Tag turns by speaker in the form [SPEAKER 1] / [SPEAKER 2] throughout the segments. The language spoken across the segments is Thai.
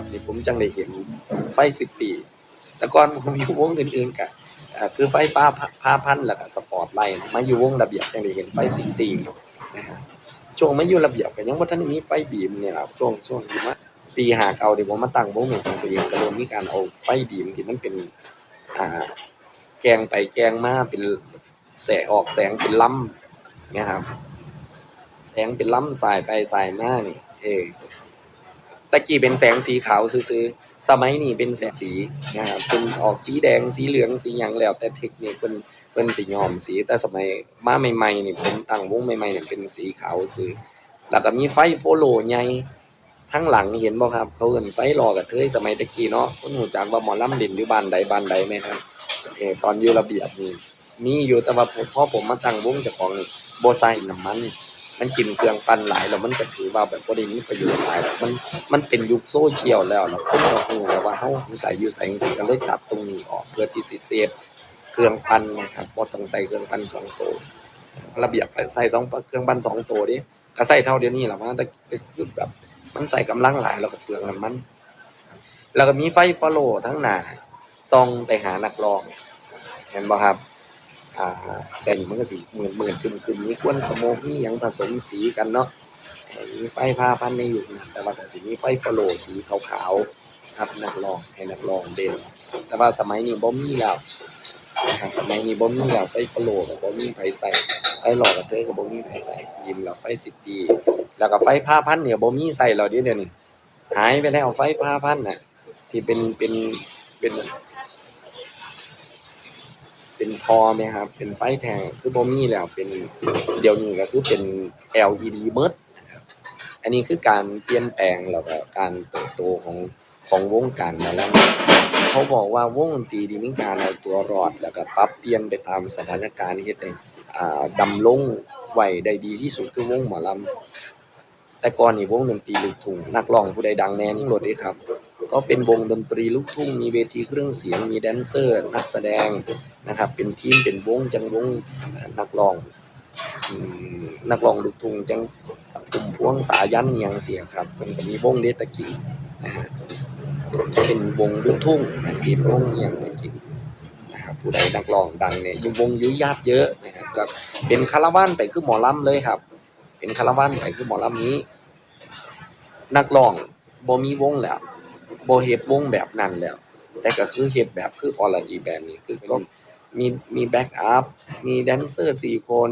[SPEAKER 1] บนี่ผมจังได้เห็นไฟสิบปี แต่ก่อนผมอยู่วงอื่นๆกะอ่าคือไฟฟ้าผ้าพันแล้วก็สปอร์ตไลท์มาอยู่วงระเบียบจังได้เห็นไฟสิบปีนะฮะช่วงมาอยู่ระเบียบก็ยังบ่าทันมีไฟบีมเนี่ยครับช่วงช่วงที่มาปีหาเก่าที่ผมมาตั้งวงเป็นของตัวเองก็เริ่มมีการเอาไฟบีมที่มันเป็นอ่าแกงไปแกงมาเป็นแสงออกแสงเป็นล้ำนี่ยครับแสงเป็นล้ำสายไปสายมานี่ เออ ตะกี้เป็นแสงสีขาวซื่อๆสมัยนี้เป็นแสงสีนะครับเป็นออกสีแดงสีเหลืองสีหยังแล้วแต่เทคนิคเป็นเป็นสียอมสีแต่สมัยมาใหม่ๆนี่ผมตั้งวงใหม่ๆเนี่ยเป็นสีขาวซื่อแล้วก็มีไฟโฟโลใหญ่ทั้งหลังเห็นบ่ครับ เขาเอิ้นไฟรอกับเทยสมัยตะกี้เนาะคุณหูจักว่าหมอลำด่นอยู่บ้านใดบ้านใดไหมครับเออตอนอยู่ระเบียบนี่มีอยู่แต่ว่าผมพอผมมาตั้งวงจ้าของนี่บ่ใส่น้ำมัน มันกินเครื่องปั่นหลายแล้วมันก็ถือว่าแบบบ่ได้มีประโยชน์หลายแล้วมันมันเป็นยุคโซเชียลแล้วแล้วคนก็ฮู้แล้วว่าเฮาใส่อยู่ใส่จังซี่ก็เลยตัดตรงนี้ออกเพื่อที่สิเซฟเครื่องปั่นนะครับบ่ต้องใส่เครื่องปั่นสองตัวระเบียบใส่สองเครื่องปั่นสองตัวดิก็ใส่เท่าเดียวนี้แหละมันแต่คือแบบมันใส่กำลังหลายแล้วก็เปลืองน้ำมัน แล้วก็มีไฟฟอลโล่ทั้งหน้าส่องไปหานักร้องเห็นบ่ครับ อ่าแต่นี่มันก็สิหมื่นเหมื่นคึมคึมมีควนสโมกมีหยังผสมสีกันเนาะมีไฟผ้าพันในอยู่นั่นแต่ว่าก็สิมีไฟฟอลโลสีขาวๆครับนักร้องให้นักร้องเด่นแต่ว่าสมัยนี้บ่มีแล้วนะครับสมัยนี้บ่มีแล้วไฟฟอลโลก็บ่มีไผใส่ไฟหลอกกับเธอก็บ่มีไผใส่ยิมแล้วไฟ10ปีแล้วก็ไฟผ้าพันเนี่ยบ่มีใส่แล้วเดี๋ยวนี้หายไปแล้วไฟผ้าพันน่ะที่เป็นเป็นเป็น เป็นทอไหมครับ เป็นไฟแทงคือบ่มีแล้วเป็นเดี๋ยวนี้ก็คือเป็น LED เบิดนะครับอันนี้คือการเปลี่ยนแปลงแล้วก็การเติบโตของของวงการมาแล้ว เขาบอกว่าวงดนตรีที่มีการเอาตัวรอดแล้วก็ปรับเปลี่ยนไปตามสถานการณ์เฮ็ดให้อ่ดำรงไหวได้ดีที่สุดคือวงหมอลำแต่ก่อนนี่วงดนตรีลูกทุ่งนักร้องผู้ใดดังแน่นี่หลดเลยครับ ก็เป็นวงดนตรีลูกทุ่ง มีเวทีเครื่องเสียง มีแดนเซอร์ นักแสดงนะครับ เป็นทีม เป็นวง จังวงนักร้อง นักร้องลูกทุ่งจังกลุ่มพวงสายันเนียงเสียครับมันก็มีวงเดตะกี้นะฮะเป็นวงลูกทุ่งเสีวงเนียงตะกี้นะครับผู้ใดนักร้องดังเนี่ยยังวงยุ่ยญาติเยอะนะครับก็เป็นคาราวานไปคือหมอลำเลยครับ เป็นคาราวานไปคือหมอลำนี้ นักร้องบ่มีวงแล้ว บ่เฮ็ดวงแบบนั้นแล้ว แต่ก็คือเฮ็ดแบบคือออรันอีแบบนี้คือก็มีมีแบ็กอัพมีแดนเซอร์4คน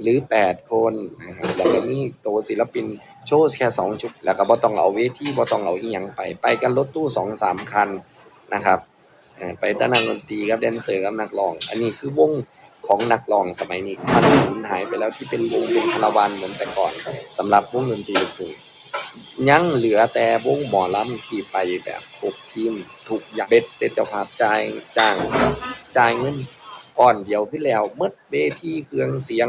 [SPEAKER 1] หรือ 8 คนนะครับแล้วก็มีตัวศิลปินโชว์แค่ 2 ชุด แล้วก็บ่ต้องเอาเวทีบ่ต้องเอาอีหยังไป ไปกันรถตู้ 2-3 คันนะครับไปแต่นักดนตรีกับแดนเซอร์กับนักร้อง อันนี้คือวงของนักร้องสมัยนี้มันสูญหายไปแล้วที่เป็นวงเป็นคาราวานเหมือนแต่ก่อนสำหรับวงดนตรีลูก ยังเหลือแต่วงหมอลำที่ไปแบบครบทีมถูกอย่างเบ็ดเสร็จเจ้าภาพจ่ายจ้างจ่ายเงินก่อนเดียวขึ้นแล้วหมดเวทีเครื่องเสียง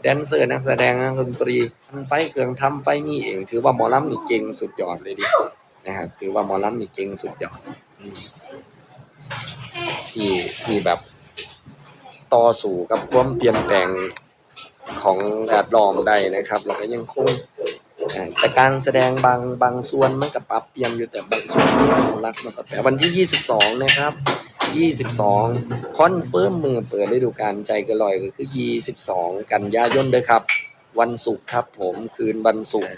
[SPEAKER 1] แดนเซอร์นักแสดงนักดนตรีทำไฟเครื่องทำไฟนี่เอง ถือว่าหมอลำนี่เก่งสุดยอดเลยดินะครับถือว่าหมอลำนี่เก่งสุดยอดที่ที่แบบต่อสู้กับความเปลี่ยนแปลงของแวดล้อมได้นะครับแล้วก็ยังคง แต่การแสดงบางบางส่วนมันก็ปรับเปลี่ยนอยู่แต่บางส่วนที่อนุรักษ์มันก็แต่วันที่ 22 นะครับ 22 คอนเฟิร์มมือเปิดฤดูกาลใจเกนลอยก็คือ 22 กันยายนเด้อครับ วันศุกร์ครับผมคืนวันศุกร์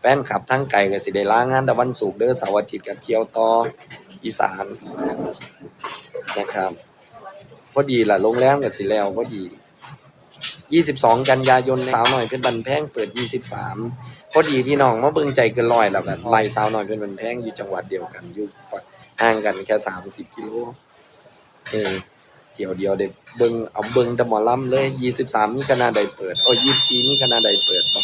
[SPEAKER 1] แฟนคลับทั้งไก่ก็สิได้ลางงานแต่วันศุกร์เด้อเสาร์อาทิตย์ก็เที่ยวต่ออีสานนะครับ พอดีล่ะโรงแรมก็สิแล้วพอดี 22 กันยายนสาวหน่อยเป็นบันแพงเปิด 23 พอดีพี่น้องมาเบิ่งใจเกินร้อยแล้วกันไล่สาวหน่อยเป็นบันแพงอยู่จังหวัดเดียวกันอยู่ห่างกันแค่ 30 กิโลเออเดี๋ยวเดียวเด้เบิ่งเอาเบิ่งแต่หมอลำเลย 23 มีคณะใดเปิดโอ้24 มีคณะใดเปิดบ่